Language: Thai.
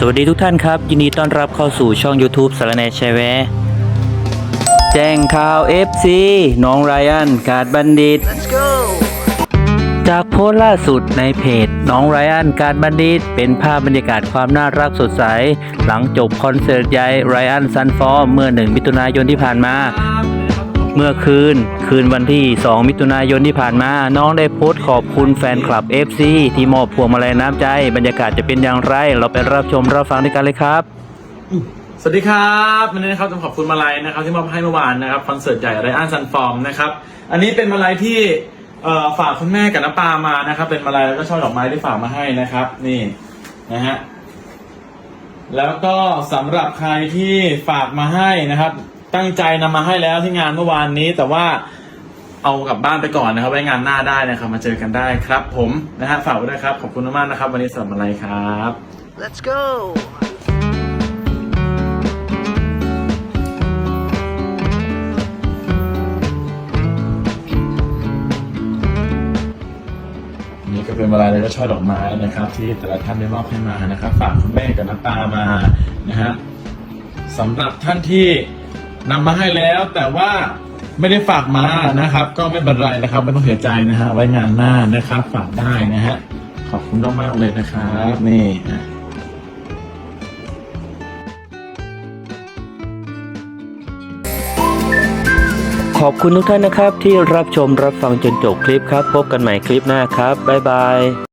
สวัสดีทุกท่านครับ ยินดีต้อนรับเข้าสู่ช่อง YouTube สารแนแชร์แวแจ้งข่าว FC น้องไรอันกาดบัณฑิต จากโพสต์ล่าสุดในเพจ น้องไรอันการบัณฑิต เป็นภาพบรรยากาศความน่ารักสดใส หลังจบคอนเสิร์ตใหญ่ไรอันซันฟอร์เมื่อหนึ่งมิถุนายนที่ผ่านมา เมื่อคืน คืนวันที่ 2 มิถุนายนที่ผ่านมา น้องได้โพสต์ขอบคุณแฟนคลับ FC ที่มอบพวงมาลัยน้ำใจ บรรยากาศจะเป็นอย่างไร เราไปรับชมรับฟังด้วยกันเลยครับ สวัสดีครับวันนี้นะครับต้องขอบคุณมาลัยนะครับ ที่มอบให้เมื่อวานนะครับคอนเสิร์ตใหญ่ไรอันซันฟอร์มนะครับ อันนี้เป็นมาลัยที่ฝากคุณแม่กับน้าปามานะครับ เป็นมาลัยแล้วก็ช่อดอกไม้ที่ฝากมาให้นะครับ นี่นะฮะแล้วก็สำหรับใครที่ฝากมาให้นะครับ ตั้งใจนำมาให้แล้วที่งานเมื่อวานนี้ แต่ว่าเอากลับบ้านไปก่อนนะครับ ไว้งานหน้าได้นะครับ มาเจอกันได้ครับ ผมนะฮะฝากไว้ด้วยครับ ขอบคุณมากๆนะครับ วันนี้สำหรับมาลัยครับ Let's go! นี่ก็เป็นเวลาแล้วก็ช่อดอกไม้นะครับ ที่แต่ละท่านได้มอบให้มานะครับ ฝากคุณแม่กับน้ำตามานะฮะสำหรับท่านที่ นำมาให้แล้วแต่ว่าไม่ได้ฝากมานะครับ ก็ไม่เป็นไรนะครับ ไม่ต้องเสียใจนะฮะไว้งานหน้านะครับ ฝากได้นะฮะขอบคุณมากๆเลยนะครับนี่ขอบคุณทุกท่านนะครับที่รับชมรับฟังจนจบคลิปครับ พบกันใหม่คลิปหน้าครับ บ๊ายบาย